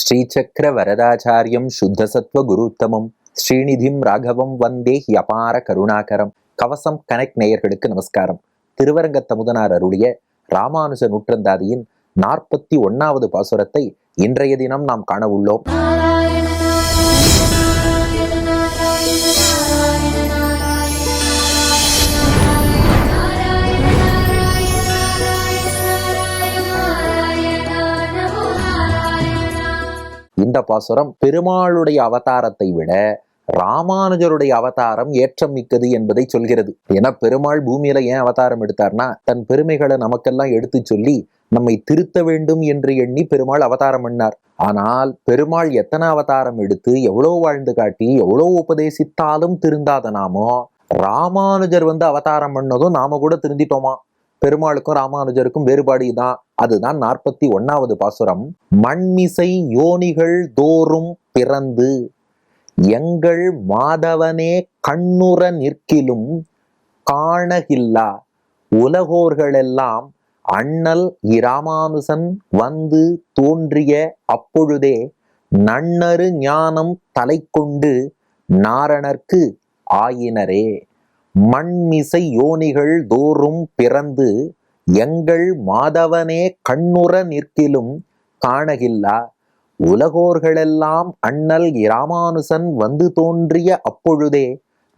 ஸ்ரீசக்கர வரதாச்சாரியம் சுத்தசத்வ குருத்தமம். ஸ்ரீநிதிம் ராகவம் வந்தே அபார கருணாகரம். கவசம் கனெக்ட் நேயர்களுக்கு நமஸ்காரம். திருவரங்கத்த தமுதனார் அருளிய ராமானுஜ நூற்றந்தாதியின் நாற்பத்தி ஒன்னாவது பாசுரத்தை இன்றைய தினம் நாம் காண உள்ளோம். இந்த பாசுரம் பெருமாளுடைய அவதாரத்தை விட ராமானுஜருடைய அவதாரம் ஏற்றம் மிக்கது என்பதை சொல்கிறது. ஏன்னா பெருமாள் பூமியில ஏன் அவதாரம் எடுத்தார்னா தன் பெருமைகளை நமக்கெல்லாம் எடுத்து சொல்லி நம்மை திருத்த வேண்டும் என்று எண்ணி பெருமாள் அவதாரம் பண்ணார். ஆனால் பெருமாள் எத்தனை அவதாரம் எடுத்து எவ்வளோ வாழ்ந்து காட்டி எவ்வளவு உபதேசித்தாலும் திருந்தாத நாமோ ராமானுஜர் வந்து அவதாரம் பண்ணதும் நாம கூட திருந்திட்டோமா? பெருமாளுக்கும் ராமானுஜருக்கும் வேறுபாடு தான் அதுதான் நாற்பத்தி ஒன்னாவது பாசுரம். மண்மிசை யோனிகள் தோறும் பிறந்து எங்கள் மாதவனே கண்ணுற நிற்கிலும் காணகில்லா. உலகோர்களெல்லாம் அண்ணல் இராமானுசன் வந்து தோன்றிய அப்பொழுதே நன்னரு ஞானம் தலை கொண்டு நாரணர்க்கு ஆயினரே. மண்மிசை யோனிகள் தோறும் பிறந்து எங்கள் மாதவனே கண்ணுற நிற்கிலும் காணகில்லா. உலகோர்களெல்லாம் அண்ணல் இராமானுசன் வந்து தோன்றிய அப்பொழுதே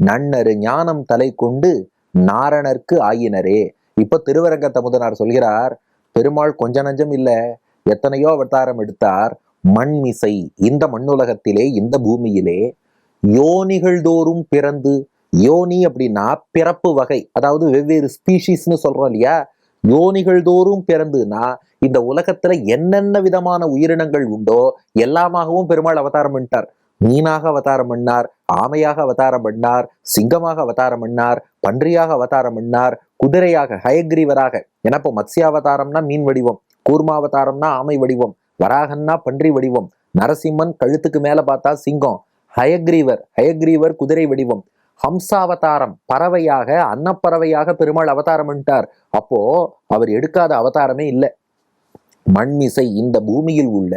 நன்னரு ஞானம் தலை கொண்டு நாரணர்க்கு ஆயினரே. இப்ப திருவரங்க தமுதனார் சொல்கிறார் பெருமாள் கொஞ்ச நஞ்சம் இல்ல எத்தனையோ அவதாரம் எடுத்தார். மண்மிசை இந்த மண்ணுலகத்திலே இந்த பூமியிலே. யோனிகள் தோறும் பிறந்து யோனி அப்படின்னா பிறப்பு வகை அதாவது வெவ்வேறு ஸ்பீஷிஸ்னு சொல்றோம் இல்லையா? யோனிகள் தோறும் பிறந்துனா இந்த உலகத்துல என்னென்ன விதமான உயிரினங்கள் உண்டோ எல்லாமாகவும் பெருமாள் அவதாரம் பண்ணிட்டார். மீனாக அவதாரம் பண்ணார் ஆமையாக அவதாரம் பண்ணார் சிங்கமாக அவதாரம் பண்ணார் பன்றியாக அவதாரம் பண்ணார் குதிரையாக ஹயக்ரீவராக ஏன்னா இப்போ மத்ஸ்யாவதாரம்னா மீன் வடிவம் கூர்மாவதாரம்னா ஆமை வடிவம் வராகன்னா பன்றி வடிவம் நரசிம்மன் கழுத்துக்கு மேல பார்த்தா சிங்கம் ஹயக்ரீவர் ஹயக்ரீவர் குதிரை வடிவம் ஹம்சாவதாரம் பறவையாக அன்னப்பறவையாக பெருமாள் அவதாரம் பண்ணிட்டார். அப்போ அவர் எடுக்காத அவதாரமே இல்லை. மண்மிசை இந்த பூமியில் உள்ள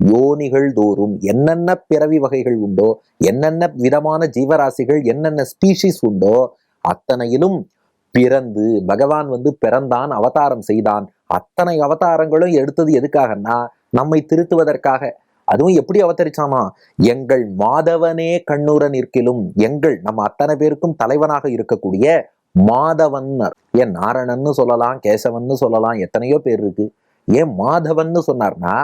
யோனிகள் தோறும் என்னென்ன பிறவி வகைகள் உண்டோ என்னென்ன விதமான ஜீவராசிகள் என்னென்ன ஸ்பீஷிஸ் உண்டோ அத்தனையிலும் பிறந்து பகவான் வந்து பிறந்தான் அவதாரம் செய்தான். அத்தனை அவதாரங்களும் எடுத்தது எதுக்காகன்னா நம்மை திருத்துவதற்காக. அதுவும் எப்படி அவதரிச்சானா? எங்கள் மாதவனே கண்ணுற நிற்கிலும் எங்கள் நம்ம அத்தனை பேருக்கும் தலைவனாக இருக்கக்கூடிய மாதவன்னர். ஏன் நாரணன்னு சொல்லலாம் கேசவன்னு சொல்லலாம் எத்தனையோ பேர் இருக்கு. ஏன் மாதவன்னு சொன்னார்னா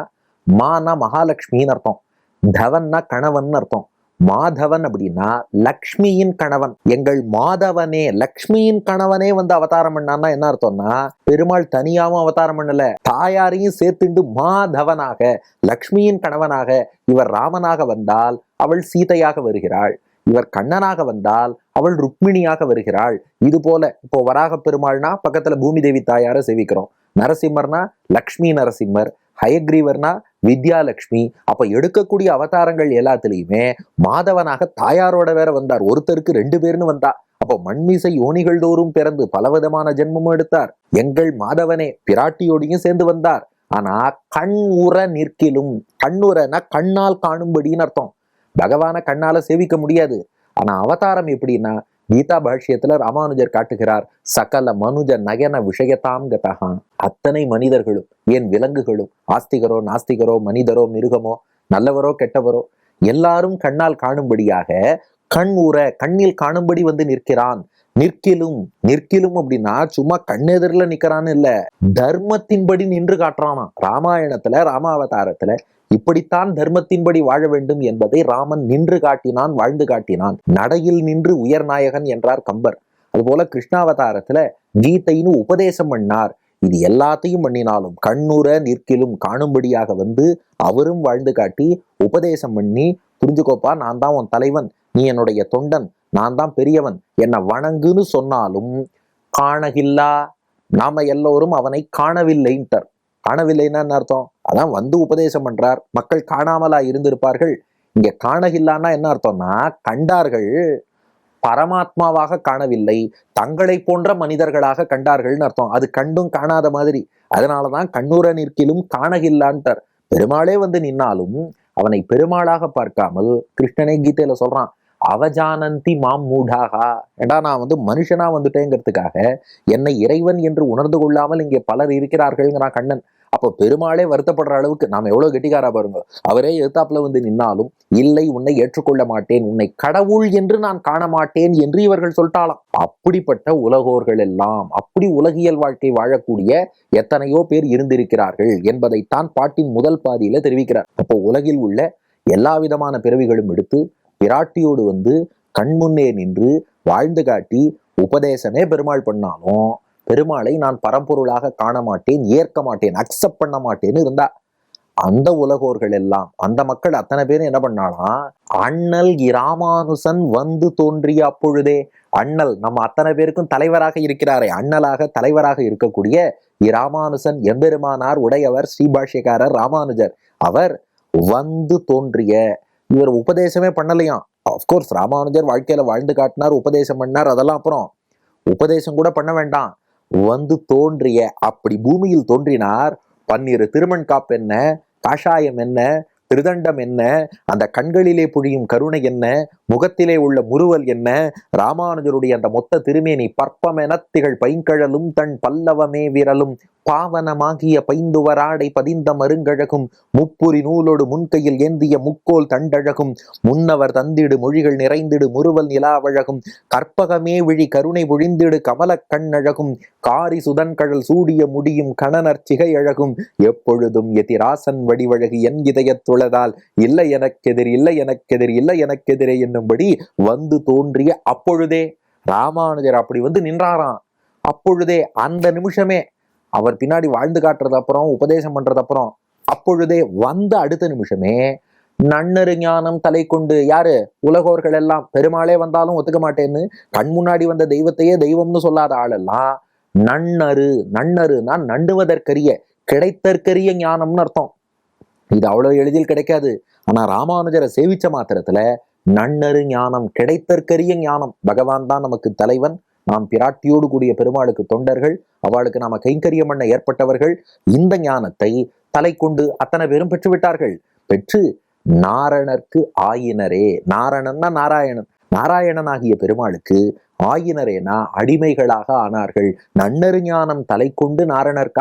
மானா மகாலட்சுமின்னு அர்த்தம். தவன்னா கணவன் அர்த்தம். மாதவன் அப்படின்னா லக்ஷ்மியின் கணவன். எங்கள் மாதவனே லக்ஷ்மியின் கணவனே வந்து அவதாரம் பண்ணான்னா என்ன அர்த்தம்னா பெருமாள் தனியாவும் அவதாரம் பண்ணல தாயாரையும் சேர்த்துண்டு மாதவனாக லக்ஷ்மியின் கணவனாக இவர் ராமனாக வந்தால் அவள் சீதையாக வருகிறாள். இவர் கண்ணனாக வந்தால் அவள் ருக்மிணியாக வருகிறாள். இது போல இப்போ வராக பெருமாள்னா பக்கத்துல பூமி தேவி தாயார சேவிக்கிறோம். நரசிம்மர்னா லக்ஷ்மி நரசிம்மர் ஹயக்ரீவர்னா வித்யாலட்சுமி அப்ப எடுக்கக்கூடிய அவதாரங்கள் எல்லாத்துலயுமே மாதவனாக தாயாரோட வேற வந்தார். ஒருத்தருக்கு ரெண்டு பேர்னு வந்தா. அப்போ மண்மீசை யோனிகள் தோறும் பிறந்து பலவிதமான ஜென்மமும் எடுத்தார். எங்கள் மாதவனே பிராட்டியோடையும் சேர்ந்து வந்தார். ஆனா கண் உற நிற்கிலும் கண்ணுறனா கண்ணால் காணும்படின்னு அர்த்தம். பகவான கண்ணால சேவிக்க முடியாது. ஆனா அவதாரம் எப்படின்னா கீதா பாஷ்யத்துல ராமானுஜர் காட்டுகிறார் சகல மனுஜ நயன விஷயத்தாம் கதகா. அத்தனை மனிதர்களும் ஏன் விலங்குகளும் ஆஸ்திகரோ நாஸ்திகரோ மனிதரோ மிருகமோ நல்லவரோ கெட்டவரோ எல்லாரும் கண்ணால் காணும்படியாக கண் ஊற கண்ணில் காணும்படி வந்து நிற்கிறான். நிற்கிலும் நிற்கிலும் அப்படின்னா சும்மா கண்ணெதிரில் நிக்கிறான்னு இல்ல. தர்மத்தின்படி நின்று காட்டுறானா ராமாயணத்துல ராமாவதாரத்துல இப்படித்தான் தர்மத்தின்படி வாழ வேண்டும் என்பதை ராமன் நின்று காட்டினான் வாழ்ந்து காட்டினான். நடையில் நின்று உயர்நாயகன் என்றார் கம்பர். அதுபோல கிருஷ்ணாவதாரத்துல கீதைன்னு உபதேசம் பண்ணார். இது எல்லாத்தையும் பண்ணினாலும் கண்ணுற நிற்கிலும் காணும்படியாக வந்து அவரும் வாழ்ந்து காட்டி உபதேசம் பண்ணி புரிஞ்சுக்கோப்பா நான் தான் உன் தலைவன் நீ என்னுடைய தொண்டன் நான் தான் பெரியவன் என்னை வணங்குன்னு சொன்னாலும் காணகில்லா. நாம எல்லோரும் அவனை காணவில்லைன்ட்டார். காணவில்லைன்னா என்ன அர்த்தம்? அதான் வந்து உபதேசம் பண்றார். மக்கள் காணாமலா இருந்திருப்பார்கள். இங்க காணகில்லான்னா என்ன அர்த்தம்னா கண்டார்கள் பரமாத்மாவாக காணவில்லை தங்களை போன்ற மனிதர்களாக கண்டார்கள்னு அர்த்தம். அது கண்டும் காணாத மாதிரி. அதனாலதான் கண்ணூர நிற்கிலும் காணகில்லான்ட்டார். பெருமாளே வந்து நின்னாலும் அவனை பெருமாளாக பார்க்காமல் கிருஷ்ணனே கீதையில சொல்றான். அவஜானந்தி மாம் மூடாகா. ஏடா நான் வந்து மனுஷனா வந்துட்டேங்கிறதுக்காக என்னை இறைவன் என்று உணர்ந்து கொள்ளாமல் இங்கே பலர் இருக்கிறார்கள்ங்கிறான் கண்ணன். அப்போ பெருமாளே வருத்தப்படுற அளவுக்கு நாம் எவ்வளவு கெட்டிக்காரா பாருங்க. அவரே எதிர்த்தாப்புல வந்து நின்னாலும் இல்லை உன்னை ஏற்றுக்கொள்ள மாட்டேன். உன்னை கடவுள் என்று நான் காண மாட்டேன் என்று இவர்கள் சொல்லிட்டாலாம் அப்படிப்பட்ட உலகோர்கள் எல்லாம் அப்படி உலகியல் வாழ்க்கை வாழக்கூடிய எத்தனையோ பேர் இருந்திருக்கிறார்கள் என்பதைத்தான் பாட்டின் முதல் பாதியில தெரிவிக்கிறார். அப்போ உலகில் உள்ள எல்லா விதமான பிறவிகளும் எடுத்து பிராட்டியோடு வந்து கண்முன்னே நின்று வாழ்ந்து காட்டி உபதேசமே பெருமாள் பண்ணாலும் பெருமாளை நான் பரம்பொருளாக காண மாட்டேன் ஏற்க மாட்டேன் அக்செப்ட் பண்ண மாட்டேன்னு இருந்தா. அந்த உலகோர்கள் எல்லாம் அந்த மக்கள் அத்தனை பேரும் என்ன பண்ணாலாம் அண்ணல் இராமானுசன் வந்து தோன்றிய அப்பொழுதே அண்ணல் நம்ம அத்தனை பேருக்கும் தலைவராக இருக்கிறாரே அண்ணலாக தலைவராக இருக்கக்கூடிய இராமானுசன் எம்பெருமானார் உடையவர் ஸ்ரீபாஷ்யக்காரர் ராமானுஜர் அவர் வந்து தோன்றிய இவர் உபதேசமே பண்ணலையாம். அஃப்கோர்ஸ் ராமானுஜர் வாழ்க்கையில வாழ்ந்து காட்டினார் உபதேசம் பண்ணார் அதெல்லாம் அப்புறம் உபதேசம் கூட பண்ண வேண்டாம். வந்து தோன்றிய அப்படி பூமியில் தோன்றினார் பன்னிரு திருமண் காப்பு என்ன காஷாயம் என்ன திருதண்டம் என்ன அந்த கண்களிலே பொழியும் கருணை என்ன முகத்திலே உள்ள முறுவல் என்ன? ராமானுஜருடைய அந்த மொத்த திருமேனி பற்பமெனத்திகள் திகழ் பைங்கழலும் தன் பல்லவமே விரலும். பாவனமாகிய பைந்துவராடை பதிந்த மருங்கழகும். முப்புரி நூலோடு முன்கையில் ஏந்திய முக்கோல் தண்டழகும். முன்னவர் தந்திடு மொழிகள் நிறைந்திடு முறுவல் நிலாவழகும். கற்பகமே விழி கருணை பொழிந்திடு கமலக் கண்ணழகும். காரி சுதன்கழல் சூடிய முடியும் கணனர் சிகை அழகும் எப்பொழுதும் எதிராசன் வடிவழகு என் இதயத்துளதால் இல்லை எனக்கெதிர் இல்லை எனக்கெதிர் இல்லை எனக்கெதிரே என்னும்படி வந்து தோன்றிய அப்பொழுதே ராமானுஜர் அப்படி வந்து நின்றாராம். அப்பொழுதே அந்த நிமிஷமே அவர் பின்னாடி வாழ்ந்து காட்டுறது அப்புறம் உபதேசம் பண்றது அப்புறம் அப்பொழுதே வந்த அடுத்த நிமிஷமே நன்னரு ஞானம் தலை கொண்டு யாரு? உலகோர்கள் எல்லாம் பெருமாளே வந்தாலும் ஒத்துக்க மாட்டேன்னு கண் முன்னாடி வந்த தெய்வத்தையே தெய்வம்னு சொல்லாத ஆளெல்லாம் நன்னரு நன்னரு நான் நண்டுவதற்கரிய கிடைத்தற்கரிய ஞானம்னு அர்த்தம். இது அவ்வளவு எளிதில் கிடைக்காது. ஆனா ராமானுஜரை சேவிச்ச மாத்திரத்துல நன்னரு ஞானம் கிடைத்தற்கரிய ஞானம். பகவான் தான் நமக்கு தலைவன். நாம் பிராட்டியோடு கூடிய பெருமாளுக்கு தொண்டர்கள் அவளுக்கு நாம கைங்கரியம் பண்ண ஏற்பட்டவர்கள். இந்த ஞானத்தை தலை கொண்டு அத்தனை பேரும் பெற்றுவிட்டார்கள். பெற்று நாரணர்க்கு ஆயினரே. நாரணன்னா நாராயணன். நாராயணன் ஆகிய பெருமாளுக்கு ஆயினரேனா அடிமைகளாக ஆனார்கள். நன்னரு ஞானம் தலை கொண்டு நாரணர்க்கு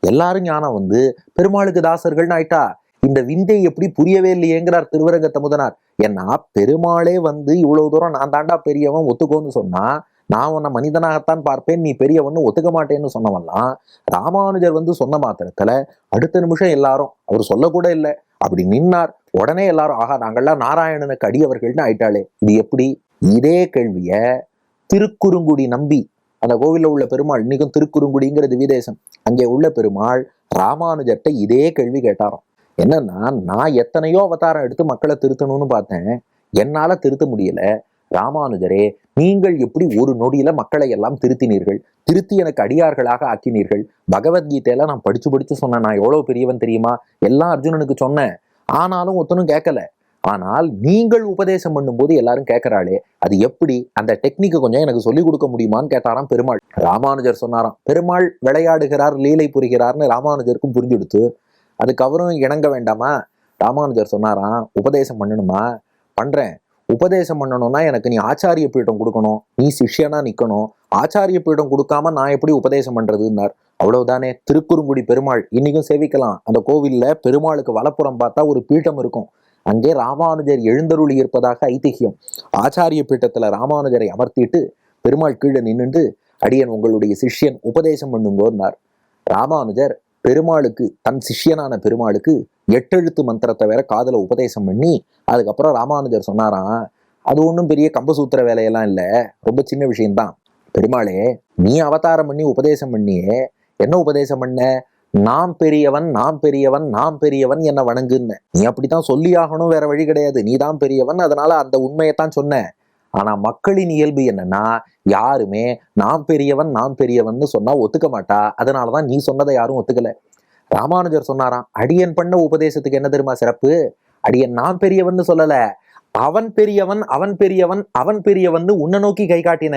எல்லாரும் ஞானம் வந்து பெருமாளுக்கு தாசர்கள்னு ஆயிட்டா. இந்த விந்தை எப்படி புரியவே இல்லையேங்கிறார் திருவரங்க தமுதனார். ஏன்னா பெருமாளே வந்து இவ்வளவு தூரம் நான் தாண்டா பெரியவன் ஒத்துக்கோன்னு சொன்னா நான் உன்னை மனிதனாகத்தான் பார்ப்பேன் நீ பெரியவன்னு ஒத்துக்க மாட்டேன்னு சொன்னவன்லாம் ராமானுஜர் வந்து சொன்ன மாத்திரத்துல அடுத்த நிமிஷம் எல்லாரும் அவர் சொல்லக்கூட இல்லை. அப்படி நின்னார். உடனே எல்லாரும் ஆகா நாங்கள்லாம் நாராயணனுக்கு அடியவர்கள்னு ஆயிட்டாளே இது எப்படி? இதே கேள்விய திருக்குறுங்குடி நம்பி அந்த கோவில்ல உள்ள பெருமாள் இன்னைக்கும் திருக்குறுங்குடிங்கிற விதேசம் அங்கே உள்ள பெருமாள் ராமானுஜர்கிட்ட இதே கேள்வி கேட்டாராம். என்னன்னா நான் எத்தனையோ அவதாரம் எடுத்து மக்களை திருத்தணும்னு பார்த்தேன். என்னால திருத்த முடியல. ராமானுஜரே நீங்கள் எப்படி ஒரு நொடியில மக்களை எல்லாம் திருத்தினீர்கள்? திருத்தி எனக்கு அடியார்களாக ஆக்கினீர்கள். பகவத்கீதையில நான் படிச்சு படிச்சு சொன்னேன். நான் எவ்வளவு பெரியவன் தெரியுமா? எல்லாம் அர்ஜுனனுக்கு சொன்னேன். ஆனாலும் ஒத்தனும் கேட்கல. ஆனால் நீங்கள் உபதேசம் பண்ணும்போது எல்லாரும் கேட்கறாளே அது எப்படி? அந்த டெக்னிக்கை கொஞ்சம் எனக்கு சொல்லிக் கொடுக்க முடியுமான்னு கேட்டாராம் பெருமாள். ராமானுஜர் சொன்னாராம் பெருமாள் விளையாடுகிறார் லீலை புரிகிறார்னு ராமானுஜருக்கும் புரிஞ்சு கொடுத்து அதுக்கு அவரும் இணங்க வேண்டாமா? ராமானுஜர் சொன்னாராம் உபதேசம் பண்ணணுமா? பண்றேன். உபதேசம் பண்ணணும்னா எனக்கு நீ ஆச்சாரிய பீடம் கொடுக்கணும். நீ சிஷ்யனா நிக்கணும். ஆச்சாரிய பீடம் கொடுக்காம நான் எப்படி உபதேசம் பண்றதுன்னார். அவ்வளவுதானே. திருக்குறுங்குடி பெருமாள். இன்னைக்கும் சேவிக்கலாம். அந்த கோவில்ல பெருமாளுக்கு வலப்புறம் பார்த்தா ஒரு பீட்டம் இருக்கும். அங்கே ராமானுஜர் எழுந்தருளி இருப்பதாக ஐதிஹியம் ஆச்சாரிய பீட்டத்துல ராமானுஜரை அமர்த்திட்டு பெருமாள் கீழே நின்றுண்டு அடியன் உங்களுடைய சிஷ்யன் உபதேசம் பண்ணுங்கோன்னார். ராமானுஜர் பெருமாளுக்கு தன் சிஷ்யனான பெருமாளுக்கு எட்டெழுத்து மந்திரத்தை வேற காதல உபதேசம் பண்ணி அதுக்கப்புறம் ராமானுஜர் சொன்னாராம் அது ஒன்றும் பெரிய கம்பசூத்திர வேலையெல்லாம் இல்லை ரொம்ப சின்ன விஷயம்தான். பெருமாளே நீ அவதாரம் பண்ணி உபதேசம் பண்ணியே என்ன உபதேசம் பண்ண? நாம் பெரியவன் நாம் பெரியவன் நாம் பெரியவன் என்ன வணங்குன்னு. நீ அப்படித்தான் சொல்லி ஆகணும் வேற வழி கிடையாது. நீ தான் பெரியவன் அதனால அந்த உண்மையைத்தான் சொன்ன. ஆனா மக்களின் இயல்பு என்னன்னா யாருமே நாம் பெரியவன் நாம் பெரியவன் சொன்னா ஒத்துக்க மாட்டா. அதனாலதான் நீ சொன்னதை யாரும் ஒத்துக்கல. ராமானுஜர் சொன்னாராம் அடியன் பண்ண உபதேசத்துக்கு என்ன தெரியுமா சிறப்பு? அடியன் நான் பெரியவன் சொல்லல. அவன் பெரியவன் அவன் பெரியவன் அவன் பெரியவன் உன்னை நோக்கி கை காட்டின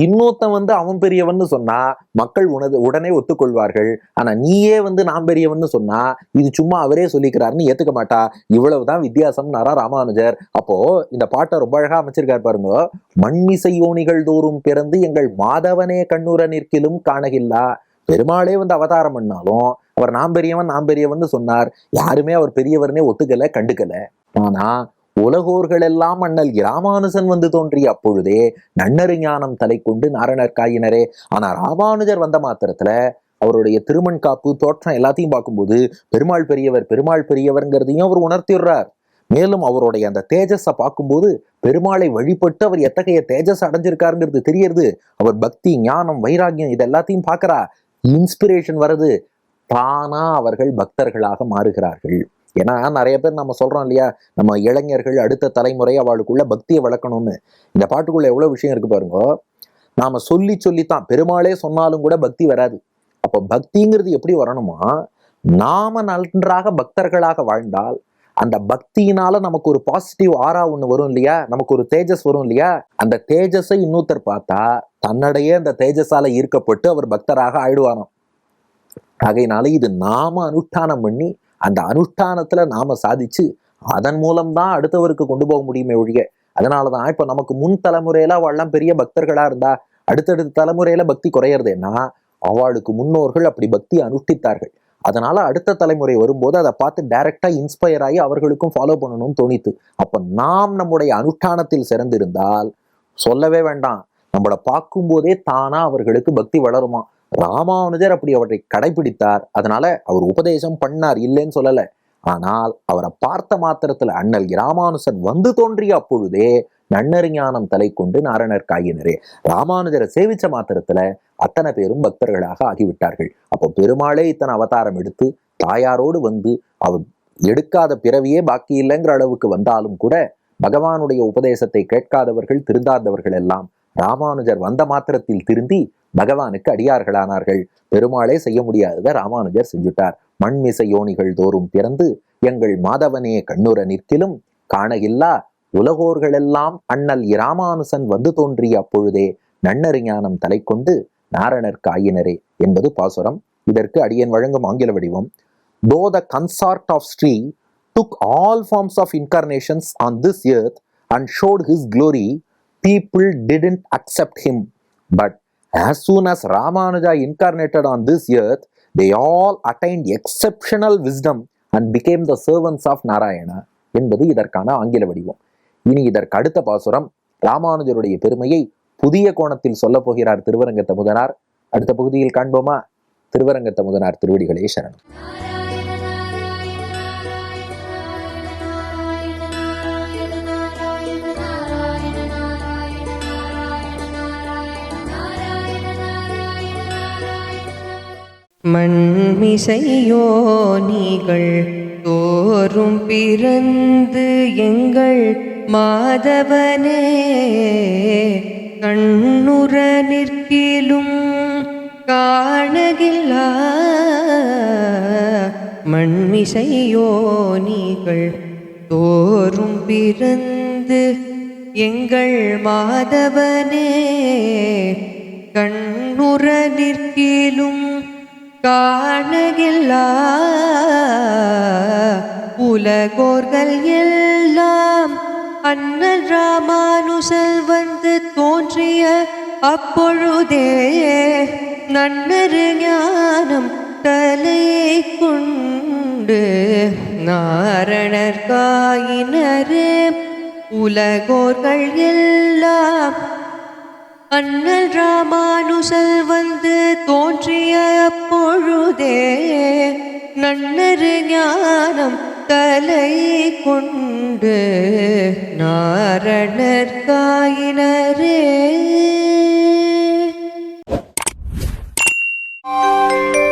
இன்னொருத்தன் வந்து அவன் பெரியவன் சொன்னா மக்கள் உனது உடனே ஒத்துக்கொள்வார்கள். ஆனா நீயே வந்து நான் பெரியவன்னு சொன்னா இது சும்மா அவரே சொல்லிக்கிறாருன்னு ஏத்துக்க மாட்டா. இவ்வளவுதான் வித்தியாசம்னாரா ராமானுஜர். அப்போ இந்த பாட்டை ரொம்ப அழகா அமைச்சிருக்காரு பாருங்க. மண்மிசை யோனிகள் தோறும் பிறந்து எங்கள் மாதவனே கண்ணுர நிற்கிலும் காணகில்லா. பெருமாளே வந்து அவதாரம் பண்ணாலும் அவர் நாம் பெரியவன் நாம் பெரியவன் சொன்னார். யாருமே அவர் பெரியவர்னே ஒத்துக்கல கண்டுக்கல. ஆனா உலகோர்கள் எல்லாம் அண்ணல் ராமானுஜன் வந்து தோன்றிய அப்பொழுதே நன்னரு ஞானம் தலை கொண்டு நாரணர் காயினரே. ஆனா ராமானுஜர் வந்த மாத்திரத்துல அவருடைய திருமண் காப்பு தோற்றம் எல்லாத்தையும் பார்க்கும்போது பெருமாள் பெரியவர் பெருமாள் பெரியவர்ங்கிறதையும் அவர் உணர்த்திடுறார். மேலும் அவருடைய அந்த தேஜஸை பார்க்கும்போது பெருமாளை வழிபட்டு அவர் எத்தகைய தேஜஸ் அடைஞ்சிருக்காருங்கிறது தெரியறது. அவர் பக்தி ஞானம் வைராகியம் இது எல்லாத்தையும் பார்க்கறா. இன்ஸ்பிரேஷன் வருது தானா அவர்கள் பக்தர்களாக மாறுகிறார்கள். ஏன்னா நிறைய பேர் நம்ம சொல்றோம் இல்லையா நம்ம இளைஞர்கள் அடுத்த தலைமுறை அவளுக்குள்ள பக்தியை வளர்க்கணும்னு. இந்த பாட்டுக்குள்ள எவ்வளவு விஷயம் இருக்கு பாருங்க. நாம சொல்லி சொல்லித்தான் பெருமாளே சொன்னாலும் கூட பக்தி வராது. அப்போ பக்திங்கிறது எப்படி வரணுமா? நாம நன்றாக பக்தர்களாக வாழ்ந்தால் அந்த பக்தியினால நமக்கு ஒரு பாசிட்டிவ் ஆரா ஒண்ணு வரும் இல்லையா? நமக்கு ஒரு தேஜஸ் வரும் இல்லையா? அந்த தேஜஸை இன்னொருத்தர் பார்த்தா தன்னிடையே அந்த தேஜஸால ஈர்க்கப்பட்டு அவர் பக்தராக ஆயிடுவாராம். ஆகையினால இது நாம அனுஷ்டானம் பண்ணி அந்த அனுஷ்டானத்துல நாம சாதிச்சு அதன் மூலம்தான் அடுத்தவருக்கு கொண்டு போக முடியுமே ஒழிய அதனாலதான் இப்ப நமக்கு முன் தலைமுறையில் அவள்லாம் பெரிய பக்தர்களா இருந்தா அடுத்தடுத்த தலைமுறையில பக்தி குறையறதுன்னா அவளுக்கு முன்னோர்கள் அப்படி பக்தி அனுஷ்டித்தார்கள். அதனால அடுத்த தலைமுறை வரும்போது அதை பார்த்து டைரக்டா இன்ஸ்பயர் ஆகி அவர்களுக்கும் ஃபாலோ பண்ணணும்னு தோணித்து அப்ப நாம் நம்முடைய அனுஷ்டானத்தில் சிறந்திருந்தால் சொல்லவே வேண்டாம். நம்மளை பார்க்கும்போதே தானா அவர்களுக்கு பக்தி வளருமா? ராமானுஜர் அப்படி அவற்றை கடைபிடித்தார். அதனால அவர் உபதேசம் பண்ணார். இல்லைன்னு சொல்லல. ஆனால் அவரை பார்த்த மாத்திரத்துல அண்ணல் ராமானுசன் வந்து தோன்றிய அப்பொழுதே நன்னறிஞானம் தலை கொண்டு நாரணர் காயினரே. ராமானுஜரை சேவிச்ச மாத்திரத்துல அத்தனை பேரும் பக்தர்களாக ஆகிவிட்டார்கள். அப்போ பெருமாளே இத்தனை அவதாரம் எடுத்து தாயாரோடு வந்து அவர் எடுக்காத பிறவியே பாக்கி இல்லைங்கிற அளவுக்கு வந்தாலும் கூட பகவானுடைய உபதேசத்தை கேட்காதவர்கள் திருந்தாதவர்கள் எல்லாம் ராமானுஜர் வந்த மாத்திரத்தில் திருந்தி பகவானுக்கு அடியார்களானார்கள். பெருமாளே செய்ய முடியாததை ராமானுஜர் செஞ்சுட்டார். மண்மிசை யோனிகள் தோறும் பிறந்து எங்கள் மாதவனே கண்ணுர நிற்கிலும் காணகில்லா உலகோர்களெல்லாம் அண்ணல் இராமானுசன் வந்து தோன்றிய அப்பொழுதே நன்னறிஞானம் தலை கொண்டு நாரணர் காயினரே என்பது பாசுரம். இதற்கு அடியன் வழங்கும் ஆங்கில வடிவம். Though the consort of Shri took all forms of incarnations on this earth and showed his glory people didn't accept him but as soon as Ramanuja incarnated on this earth, they all attained exceptional wisdom and became the servants of Narayana என்பது இதற்கான ஆங்கில வடிவம். இனி இதற்கு அடுத்த பாசுரம். ராமானுஜருடைய பெருமையை புதிய கோணத்தில் சொல்ல போகிறார் திருவரங்கத்த முதனார் அடுத்த பகுதியில் காண்போமா? திருவரங்கத்த முதனார் திருவடிகளே சரணம். மண்மிசையோனிகள் தோறும் பிறந்து எங்கள் மாதவனே. கண்ணுற நிற்கிலும் காணகில்லா மண்மிசையோனிகள் தோறும் பிறந்து எங்கள் மாதவனே. கண்ணுற நிற்கிலும் காணகில்லா. உலகோர்கள் எல்லாம் அண்ணன் ராமானுசல் வந்து தோன்றிய அப்பொழுதே நன்னரு ஞானம் தலையை கொண்டு நாரணர் காயினரே. உலகோர்கள் எல்லாம் அண்ணல் ராமானுசல் வந்து தோன்றிய அப்பொழுதே நன்னரு ஞானம் தலை கொண்டு நாரணர் காயினரே Thank you.